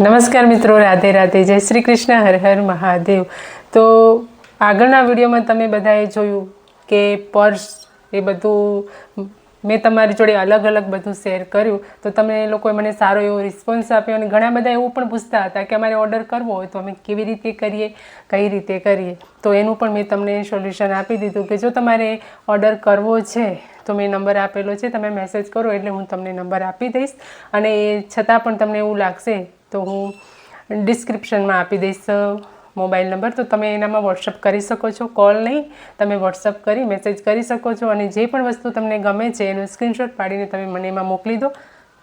નમસ્કાર મિત્રો, રાધે રાધે, જય શ્રી કૃષ્ણ, હર હર મહાદેવ. તો આગળના વિડીયોમાં તમે બધાએ જોયું કે પર્સ એ બધું, મેં તમારી જોડે અલગ અલગ બધું શેર કર્યું. તો તમે લોકોએ મને સારો એવો રિસ્પોન્સ આપ્યો અને ઘણા બધા એવું પણ પૂછતા હતા કે અમારે ઓર્ડર કરવો હોય તો અમે કેવી રીતે કરીએ, કઈ રીતે કરીએ. તો એનું પણ મેં તમને સોલ્યુશન આપી દીધું કે જો તમારે ઓર્ડર કરવો છે, તો મેં નંબર આપેલો છે, તમે મેસેજ કરો એટલે હું તમને નંબર આપી દઈશ. અને એ છતાં પણ તમને એવું લાગશે તો હું ડિસ્ક્રિપ્શનમાં આપી દઈશ મોબાઈલ નંબર તો તમે એનામાં વોટ્સઅપ કરી શકો છો કોલ નહીં. તમે વોટ્સઅપ કરી મેસેજ કરી શકો છો અને જે પણ વસ્તુ તમને ગમે છે, એનો સ્ક્રીનશોટ પાડીને તમે મને એમાં મોકલી દો.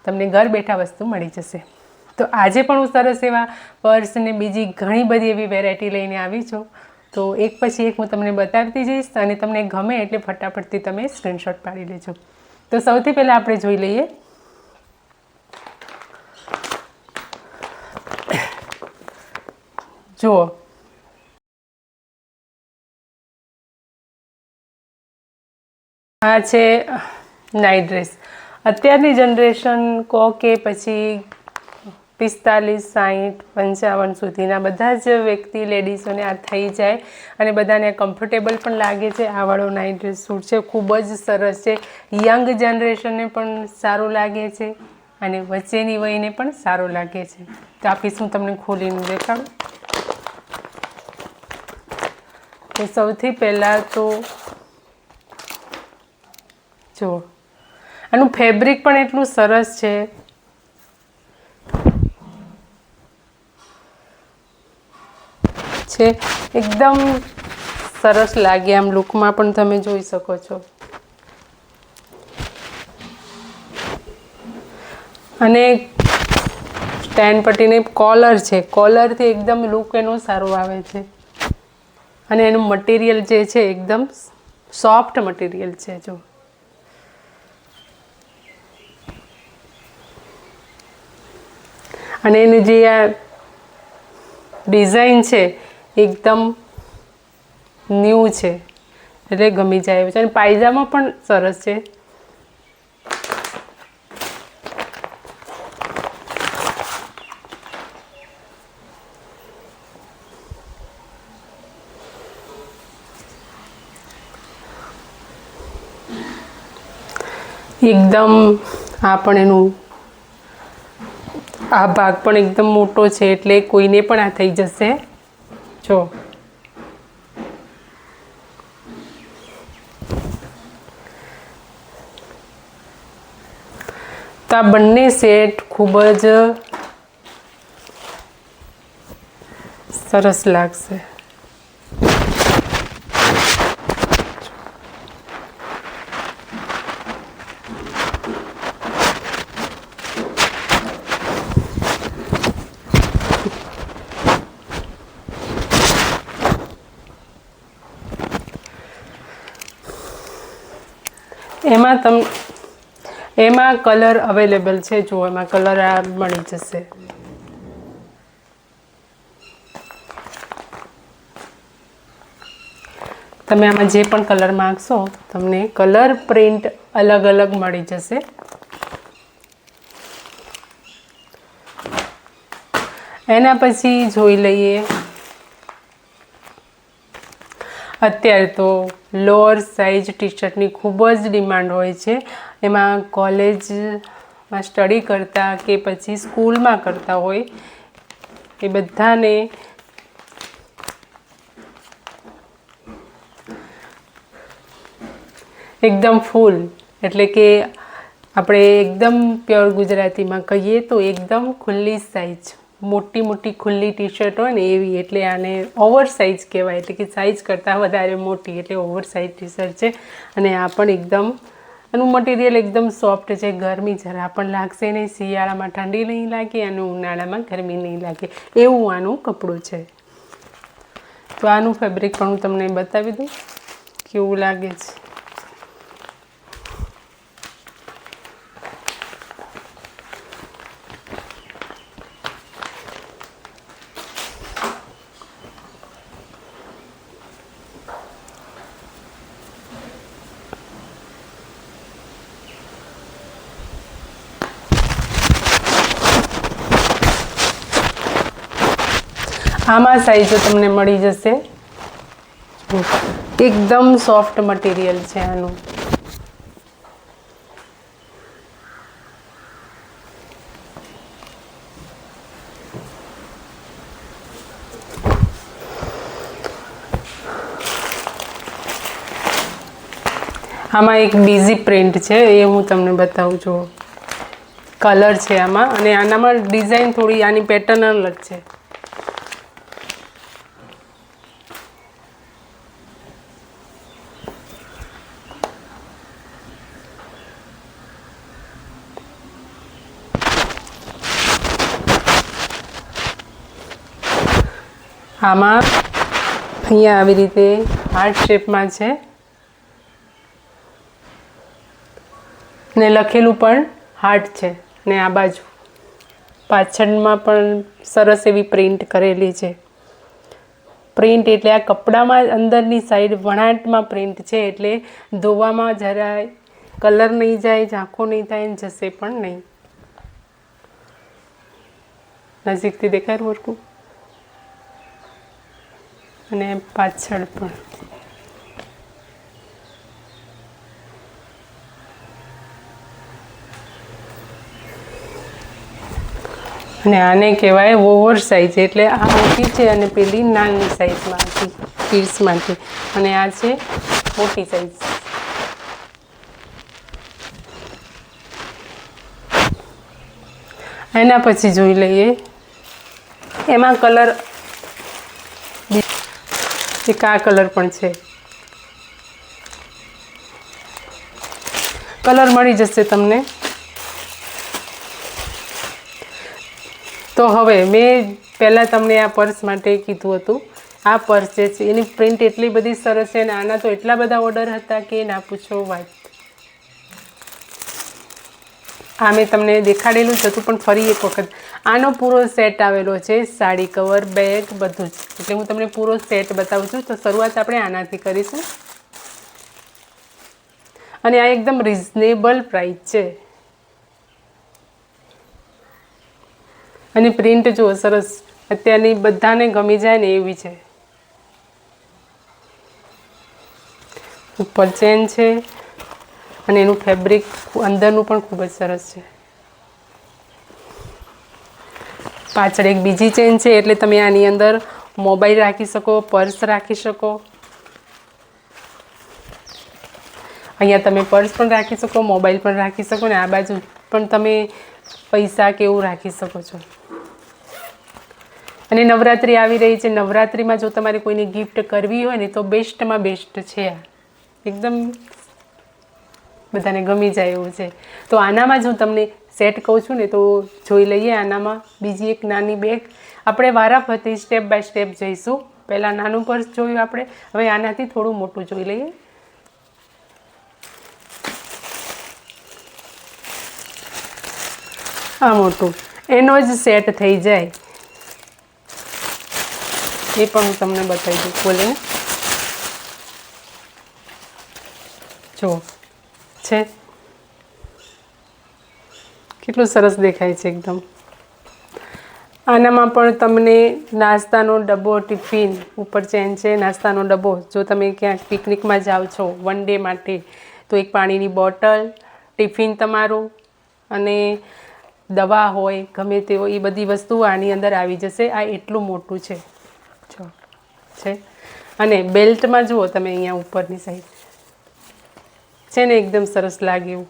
તમને ઘર બેઠા વસ્તુ મળી જશે. તો આજે પણ હું સરસ એવા પર્સ ને બીજી ઘણી બધી એવી વેરાયટી લઈને આવી છું. તો એક પછી એક હું તમને બતાવતી જઈશ અને તમને ગમે એટલે ફટાફટથી તમે સ્ક્રીનશોટ પાડી લેજો. તો સૌથી પહેલાં આપણે જોઈ લઈએ. જુઓ. આ છે નાઇટ ડ્રેસ અત્યારની જનરેશન કહો કે પછી પિસ્તાલીસ, સાહીઠ, પંચાવન સુધીના બધા જ વ્યક્તિ લેડીઝોને આ થઈ જાય અને બધાને કમ્ફર્ટેબલ પણ લાગે છે. આ વાળો નાઇટ ડ્રેસ સૂટ છે. ખૂબ જ સરસ છે. યંગ જનરેશનને પણ સારું લાગે છે અને વચ્ચેની વયને પણ સારું લાગે છે. તો આપી શું તમને ખોલીને દેખાડું. તો સૌથી પહેલાં તો જુઓ આનું ફેબ્રિક પણ એટલું સરસ છે. છે, એકદમ સરસ લાગે આમ લુકમાં પણ તમે જોઈ શકો છો. અને સ્ટેન્ડ પટ્ટીને કોલર છે. કોલરથી એકદમ લુક એનો સારો આવે છે. અને એનું મટીરિયલ જે છે એકદમ સોફ્ટ મટીરિયલ છે, જો. અને એની જે આ ડિઝાઇન છે એકદમ ન્યૂ છે. એટલે ગમી જાય છે. અને પાયજામા પણ સરસ છે. એકદમ આ પણ એનું, આ ભાગ પણ એકદમ મોટો છે એટલે કોઈને પણ આ થઈ જશે. જો. તો આ બંને સેટ ખૂબ જ સરસ લાગશે. એમાં તમ, એમાં કલર અવેલેબલ છે? જો, એમાં કલર આ મળી જશે. તમે આમાં જે પણ કલર માગશો, તમને કલર પ્રિન્ટ અલગ અલગ મળી જશે. એના પછી જોઈ લઈએ. અત્યારે તો લોઅર સાઇઝ ટી શર્ટની ખૂબ જ ડિમાન્ડ હોય છે. એમાં કોલેજમાં સ્ટડી કરતા કે પછી સ્કૂલમાં કરતા હોય, એ બધાને એકદમ ફૂલ એટલે કે આપણે એકદમ પ્યોર ગુજરાતીમાં કહીએ તો એકદમ ખુલ્લી સાઇઝ મોટી મોટી ખુલ્લી ટી શર્ટ હોય ને એવી, એટલે આને ઓવર સાઇઝ કહેવાય. એટલે કે સાઇઝ કરતાં વધારે મોટી, એટલે ઓવર સાઇઝ ટી શર્ટ છે. અને આ પણ એકદમ આનું મટીરિયલ એકદમ સોફ્ટ છે. ગરમી જરા પણ લાગશે નહીં, શિયાળામાં ઠંડી નહીં લાગે અને ઉનાળામાં ગરમી નહીં લાગે. એવું આનું કપડું છે. તો આનું ફેબ્રિક પણ હું તમને બતાવી દઉં. કેવું લાગે છે? આમાં સાઈઝો તમને મળી જશે. એકદમ સોફ્ટ મટીરિયલ છે આનું. આમાં એક બીઝી પ્રિન્ટ છે, એ હું તમને બતાવું છું કલર છે આમાં, અને આનામાં ડિઝાઇન થોડી, આની પેટર્ન અલગ છે. આમાં અહીંયા આવી રીતે હાર્ટ શેપમાં છે. ને લખેલું પણ હાર્ટ છે ને આ બાજુ. પાછળમાં પણ સરસ એવી પ્રિન્ટ કરેલી છે. પ્રિન્ટ એટલે આ કપડામાં અંદરની સાઈડ વણાટમાં પ્રિન્ટ છે એટલે ધોવામાં જરાય કલર નહીં જાય, ઝાંખો નહીં થાય જશે પણ નહીં. નજીકથી દેખાય મોટું અને પાછળ પણ. અને આને કહેવાય ઓવર સાઇઝ એટલે આ મોટી છે અને પેલી નાની સાઇઝમાં હતી કિડ્સ અને આ છે મોટી સાઇઝ. એના પછી જોઈ લઈએ. એમાં કલર એક આ કલર પણ છે? કલર મળી જશે તમને. તો હવે મેં પહેલાં તમને આ પર્સ માટે કીધું હતું. આ પર્સ જે છે એની પ્રિન્ટ એટલી બધી સરસ છે અને આના તો એટલા બધા ઓર્ડર હતા કે ના પૂછો વાત આ મેં તમને દેખાડેલું જ હતું પણ ફરી એક વખત. આનો પૂરો સેટ આવેલો છે, સાડી કવર, બેગ, બધું જ. એટલે હું તમને પૂરો સેટ બતાવું છું, તો શરૂઆત આપણે આનાથી કરીશું. અને આ એકદમ રિઝનેબલ પ્રાઇસ છે. અને પ્રિન્ટ જુઓ સરસ, અત્યારની બધાને ગમી જાય ને એવી છે. ઉપર ચેન છે અને એનું ફેબ્રિક અંદરનું પણ ખૂબ જ સરસ છે. પાછળ એક બીજી ચેન છે, એટલે તમે આની અંદર મોબાઈલ રાખી શકો પર્સ રાખી શકો. અહીંયા તમે પર્સ પણ રાખી શકો મોબાઈલ પણ રાખી શકો ને આ બાજુ પણ તમે પૈસા કે એવું રાખી શકો છો. અને નવરાત્રિ આવી રહી છે, નવરાત્રિમાં જો તમારે કોઈને ગિફ્ટ કરવી હોય ને તો બેસ્ટમાં બેસ્ટ છે આ. એકદમ બધાને ગમી જાય એવું છે. તો આનામાં જ હું તમને સેટ કહું છું ને તો જોઈ લઈએ આનામાં. બીજી એક નાની બેગ આપણે વારાફરતી સ્ટેપ બાય સ્ટેપ જઈશું. પહેલાં નાનું પર્સ જોયું આપણે. હવે આનાથી થોડું મોટું જોઈ લઈએ. આ મોટું. એનો જ સેટ થઈ જાય. એ પણ હું તમને બતાવી દઉં. બોલીને જુઓ છે? કેટલું સરસ દેખાય છે એકદમ. આનામાં પણ તમને નાસ્તાનો ડબ્બો, ટિફિન ઉપર ચેન છે, નાસ્તાનો ડબ્બો. જો તમે ક્યાંક પિકનિકમાં જાઓ છો વન ડે માટે, તો એક પાણીની બોટલ, ટિફિન તમારું અને દવા હોય, ગમે તેવો એ બધી વસ્તુ આની અંદર આવી જશે. આ એટલું મોટું છે. જો, છે? અને બેલ્ટમાં જુઓ તમે અહીંયા ઉપરની સાઈડ. છે ને એકદમ સરસ લાગે એવું.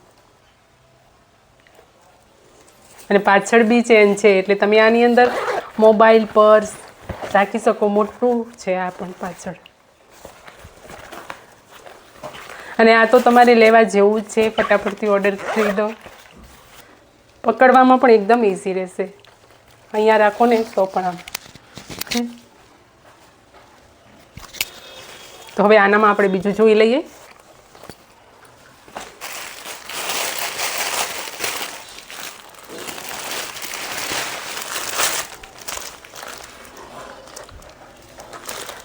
અને પાછળ બી ચેન છે, એટલે તમે આની અંદર મોબાઈલ પર્સ રાખી શકો, મોટું છે આ પણ પાછળ. અને આ તો તમારે લેવા જેવું જ છે, ફટાફટથી ઓર્ડર કરી દો. પકડવામાં પણ એકદમ ઇઝી રહેશે. અહીંયા રાખો ને તો પણ આમ. તો હવે આનામાં આપણે બીજું જોઈ લઈએ.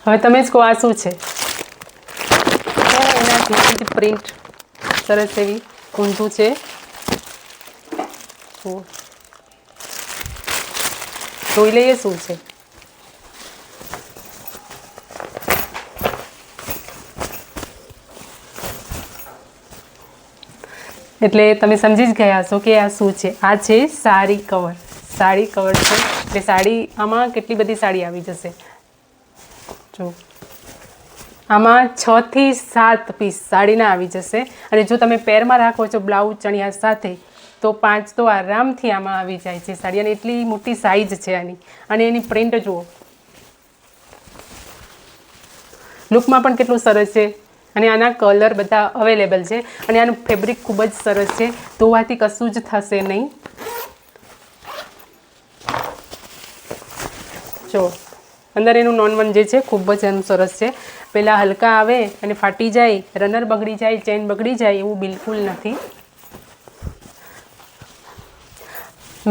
હવે તમે જ કહો આ શું છે? એનાથી પ્રિન્ટ સરસ એવી ઊંધું છે. જોઈ લઈએ શું છે. એટલે તમે સમજી જ ગયા છો કે આ શું છે? આ છે સાડી કવર સાડી કવર છે. એટલે સાડી આમાં કેટલી બધી સાડી આવી જશે? જો. આમાં છ થી સાત પીસ સાડીના આવી જશે. અને જો તમે પેરમાં રાખો છો બ્લાઉઝ ચણિયા સાથે, તો પાંચ તો આરામથી આમાં આવી જાય છે સાડી. અને એટલી મોટી સાઈઝ છે આની. અને એની પ્રિન્ટ જુઓ. લુકમાં પણ કેટલું સરસ છે. અને આના કલર બધા અવેલેબલ છે. અને આનું ફેબ્રિક ખૂબ જ સરસ છે. ધોવાથી કશું જ થશે નહીં. જો. અંદર એનું નોન વન જે છે, ખૂબ જ એમ સરસ છે. પહેલાં હલકા આવે અને ફાટી જાય, રનર બગડી જાય ચેન બગડી જાય એવું બિલકુલ નથી.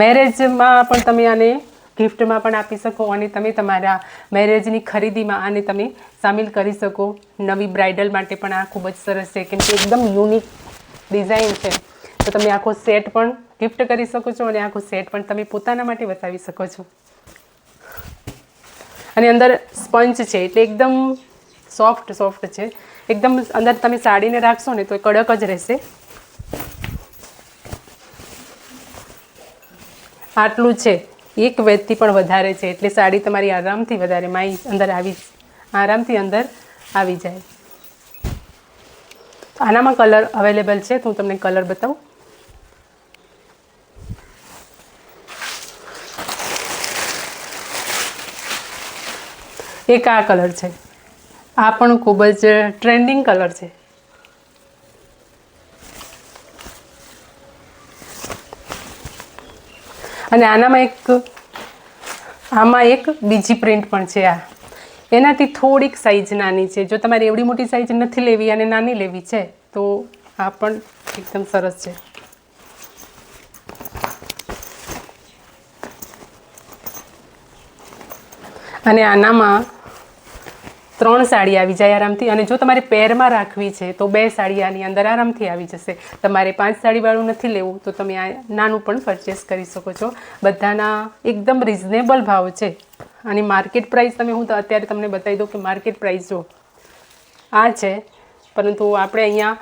મેરેજમાં પણ તમે આને ગિફ્ટમાં પણ આપી શકો અને તમે તમારા મેરેજની ખરીદીમાં આને તમે સામેલ કરી શકો. નવી બ્રાઇડલ માટે પણ આ ખૂબ જ સરસ છે, કેમ કે એકદમ યુનિક ડિઝાઇન છે. તો તમે આખો સેટ પણ ગિફ્ટ કરી શકો છો અને આખો સેટ પણ તમે પોતાના માટે બતાવી શકો છો. અને અંદર સ્પંચ છે, એટલે એકદમ સોફ્ટ સોફ્ટ છે. એકદમ અંદર તમે સાડીને રાખશો ને તો કડક જ રહેશે. આટલું છે. એક વેદથી પણ વધારે છે, એટલે સાડી તમારી આરામથી વધારે માઈ અંદર આવી આરામથી અંદર આવી જાય. આનામાં કલર અવેલેબલ છે, તો હું તમને કલર બતાવું. એક આ કલર છે. આ પણ ખૂબ જ ટ્રેન્ડિંગ કલર છે. અને આનામાં એક, આમાં એક બીજી પ્રિન્ટ પણ છે આ. એનાથી થોડીક સાઈઝ નાની છે. જો તમારે એવડી મોટી સાઈઝ નથી લેવી અને નાની લેવી છે, તો આ પણ એકદમ સરસ છે. અને આનામાં ત્રણ સાડી આવી જાય આરામથી. અને જો તમારે પેરમાં રાખવી છે, તો બે સાડી આની અંદર આરામથી આવી જશે. તમારે પાંચ સાડીવાળું નથી લેવું, તો તમે આ નાનું પણ પરચેસ કરી શકો છો. બધાના એકદમ રિઝનેબલ ભાવ છે. અને માર્કેટ પ્રાઇસ તમે, હું તો અત્યારે તમને બતાવી દઉં કે માર્કેટ પ્રાઇસ જો આ છે, પરંતુ આપણે અહીંયા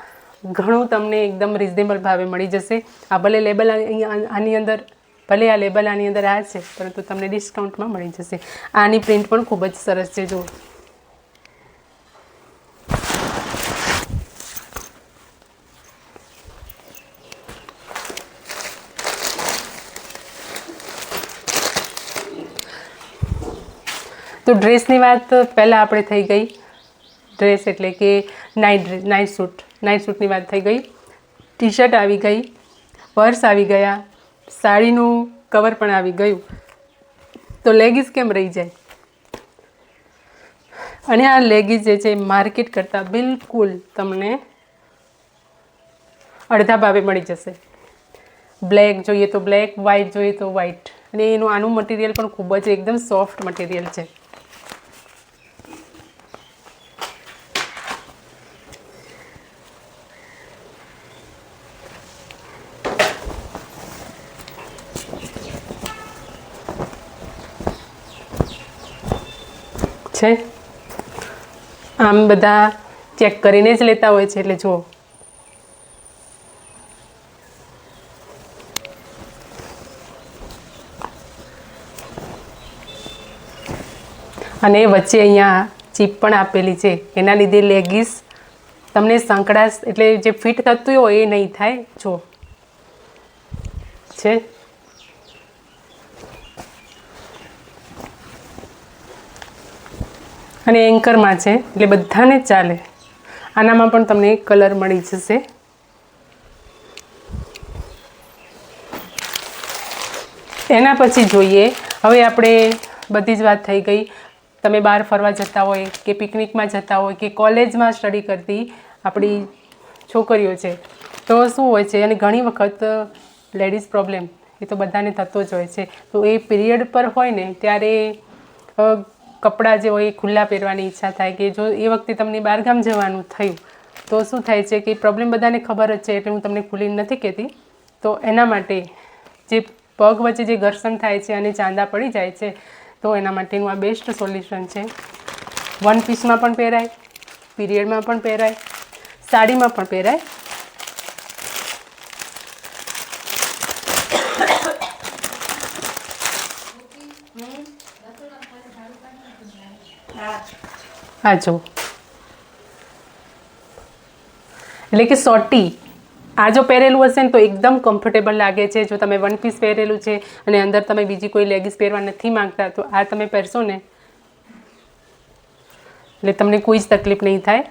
ઘણું તમને એકદમ રિઝનેબલ ભાવે મળી જશે. આ ભલે લેબલ અહીંયા આની અંદર ભલે આ લેબલ આની અંદર આ છે, પરંતુ તમને ડિસ્કાઉન્ટમાં મળી જશે. આની પ્રિન્ટ પણ ખૂબ જ સરસ છે જો તો ડ્રેસની વાત પહેલાં આપણે થઈ ગઈ. ડ્રેસ એટલે કે નાઇટ નાઇટ સૂટ નાઇટ સૂટની વાત થઈ ગઈ. ટી શર્ટ આવી ગઈ. પર્સ આવી ગયા. સાડીનું કવર પણ આવી ગયું. તો લેગીસ કેમ રહી જાય? અને આ લેગીસ જે છે માર્કેટ કરતાં બિલકુલ તમને અડધા ભાવે મળી જશે. બ્લેક જોઈએ તો બ્લેક વ્હાઇટ જોઈએ તો વ્હાઇટ અને એનું આનું મટીરિયલ પણ ખૂબ જ એકદમ સોફ્ટ મટીરિયલ છે. છે? આમ બધા ચેક કરીને જ લેતા હોય છે, એટલે જુઓ. અને વચ્ચે અહીંયા ચીપ પણ આપેલી છે. એના લીધે લેગીસ તમને સંકળાશ, એટલે જે ફિટ થતું હોય એ નહીં થાય. જો છે? અને એન્કરમાં છે, એટલે બધાને ચાલે. આનામાં પણ તમને કલર મળી જશે. એના પછી જોઈએ, હવે આપણે બધી જ વાત થઈ ગઈ. તમે બહાર ફરવા જતા હોય કે પિકનિકમાં જતા હોય કે કોલેજમાં સ્ટડી કરતી આપણી છોકરીઓ છે, તો શું હોય છે, અને ઘણી વખત લેડીઝ પ્રોબ્લેમ એ તો બધાને થતો જ હોય છે. તો એ પીરિયડ પર હોય ને, ત્યારે કપડાં જે હોય એ ખુલ્લા પહેરવાની ઈચ્છા થાય કે જો એ વખતે તમને બહારગામ જવાનું થયું, તો શું થાય છે કે પ્રોબ્લેમ બધાને ખબર જ છે એટલે હું તમને ખુલ્લી નથી કહેતી. તો એના માટે જે પગ વચ્ચે જે ઘર્ષણ થાય છે અને ચાંદા પડી જાય છે, તો એના માટેનું આ બેસ્ટ સોલ્યુશન છે. વન પીસમાં પણ પહેરાય પીરિયડમાં પણ પહેરાય, સાડીમાં પણ પહેરાય આ જો એટલે કે સોટી, આ જો પહેરેલું હશે ને તો એકદમ કમ્ફર્ટેબલ લાગે છે. જો તમે વન પીસ પહેરેલું છે અને અંદર તમે બીજી કોઈ લેગીસ પહેરવા નથી માંગતા, તો આ તમે પહેરશો ને. એટલે તમને કોઈ જ તકલીફ નહીં થાય.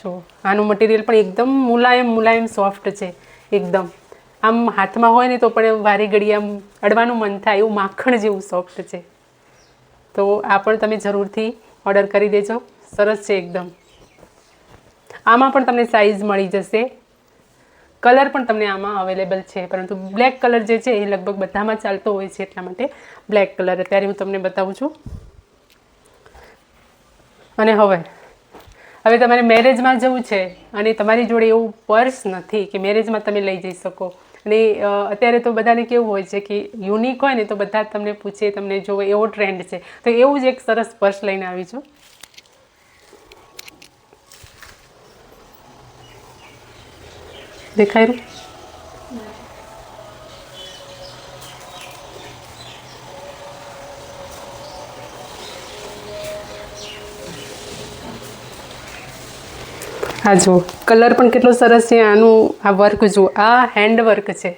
જો, આનું મટીરિયલ પણ એકદમ મુલાયમ મુલાયમ સોફ્ટ છે, એકદમ. આમ હાથમાં હોય ને તો પણ વારી ઘડી આમ અડવાનું મન થાય, એવું માખણ જેવું સોફ્ટ છે. તો આ પણ તમે જરૂરથી ઓર્ડર કરી દેજો. સરસ છે એકદમ. આમાં પણ તમને સાઇઝ મળી જશે. કલર પણ તમને આમાં અવેલેબલ છે, પરંતુ બ્લેક કલર જે છે એ લગભગ બધામાં ચાલતો હોય છે એટલા માટે બ્લેક કલર અત્યારે હું તમને બતાવું છું. અને હવે હવે તમારે મેરેજમાં જવું છે અને તમારી જોડે એવું પર્સ નથી કે મેરેજમાં તમે લઈ જઈ શકો. અને અત્યારે તો બધાને કેવું હોય છે કે યુનિક હોય ને તો બધા જ તમને પૂછે, તમને જોવે એવો ટ્રેન્ડ છે. તો એવું જ એક સરસ પર્સ લઈને આવી છું. દેખાય રહ્યું આ જુઓ, કલર પણ કેટલો સરસ છે, આનું આ વર્ક જુઓ, આ હેન્ડ વર્ક છે.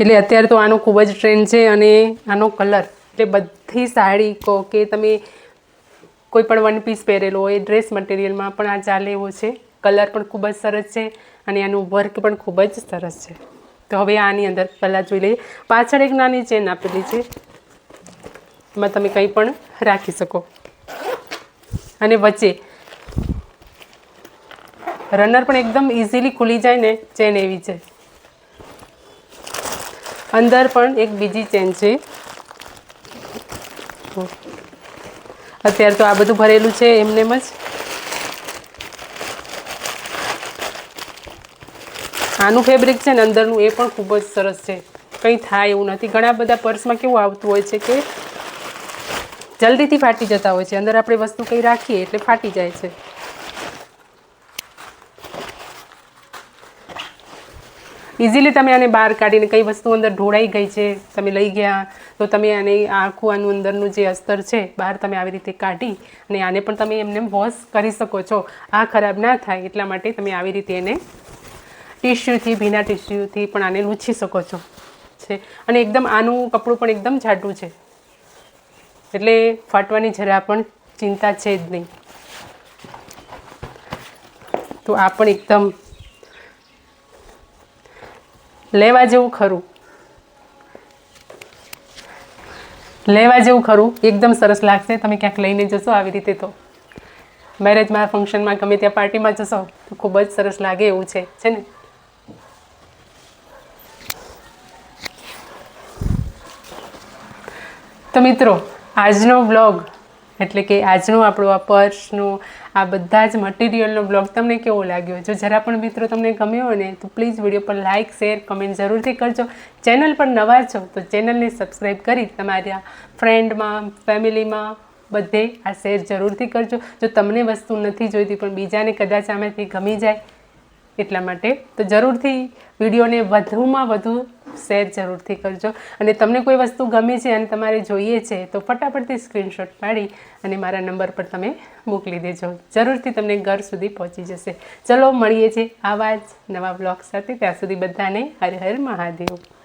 એટલે અત્યારે તો આનો ખૂબ જ ટ્રેન્ડ છે અને આનો કલર, એટલે બધી સાડી કહો કે તમે કોઈ પણ વન પીસ પહેરેલો હોય ડ્રેસ મટીરિયલમાં પણ આ ચાલે એવો છે. કલર પણ ખૂબ જ સરસ છે અને આનું વર્ક પણ ખૂબ જ સરસ છે. તો હવે આની અંદર પહેલાં જોઈ લઈએ. પાછળ એક નાની ચેન આપેલી છે. એમાં તમે કંઈ પણ રાખી શકો. અને વચ્ચે રનર પણ એકદમ ઇઝીલી ખુલી જાય ને ચેન એવી છે. અંદર પણ એક બીજી ચેન છે. અત્યારે તો આ બધું ભરેલું છે એમનેમ જ. આનું ફેબ્રિક છે ને અંદરનું એ પણ ખૂબ જ સરસ છે. કંઈ થાય એવું નથી. ઘણા બધા પર્સમાં કેવું આવતું હોય છે કે જલ્દીથી ફાટી જતા હોય છે. અંદર આપણે વસ્તુ કંઈ રાખીએ એટલે ફાટી જાય છે. ઇઝીલી તમે આને બહાર કાઢીને કઈ વસ્તુ અંદર ઢોળાઈ ગઈ છે, તમે લઈ ગયા, તો તમે આને આખું આનું અંદરનું જે અસ્તર છે, બહાર તમે આવી રીતે કાઢી અને આને પણ તમે એમને વોશ કરી શકો છો. આ ખરાબ ના થાય એટલા માટે તમે આવી રીતે એને ટિશ્યુથી, ભીના ટિશ્યુથી પણ આને લૂછી શકો છો. છે. અને એકદમ આનું કપડું પણ એકદમ જાડું છે. એટલે ફાટવાની જરા પણ ચિંતા છે જ નહીં. તો આ પણ એકદમ લેવા જેવું ખરું. લેવા જેવું ખરું. એકદમ સરસ લાગશે. તમે ક્યાંક લઈને જશો આવી રીતે તો. મેરેજમાં, ફંક્શનમાં ગમે ત્યાં પાર્ટીમાં જશો તો ખૂબ જ સરસ લાગે એવું છે. છે ને? તો મિત્રો, આજનો બ્લોગ એટલે કે આજનો આપણો આ પર્સનું, આ બધા જ મટીરિયલનો બ્લોગ તમને કેવો લાગ્યો? જો જરા પણ મિત્રો તમને ગમ્યો હોય ને, તો પ્લીઝ વીડિયો પર લાઇક શેર કમેન્ટ જરૂરથી કરજો. ચેનલ પર નવા છો, તો ચેનલને સબસ્ક્રાઈબ કરી તમારા ફ્રેન્ડમાં ફેમિલીમાં બધે આ શેર જરૂરથી કરજો. જો તમને વસ્તુ નથી જોઈતી, પણ બીજાને કદાચ આમાંથી ગમી જાય એટલા માટે. તો જરૂરથી વિડીયોને વધુમાં વધુ શેર જરૂરથી કરજો. અને તમને કોઈ વસ્તુ ગમે છે અને તમારે જોઈએ છે, તો ફટાફટથી સ્ક્રીનશોટ પાડી અને મારા નંબર પર તમે મોકલી દેજો. જરૂરથી તમને ઘર સુધી પહોંચી જશે. ચલો, મળીએ છીએ આવા જ નવા બ્લોગ સાથે. ત્યાં સુધી બધાને હર હર મહાદેવ.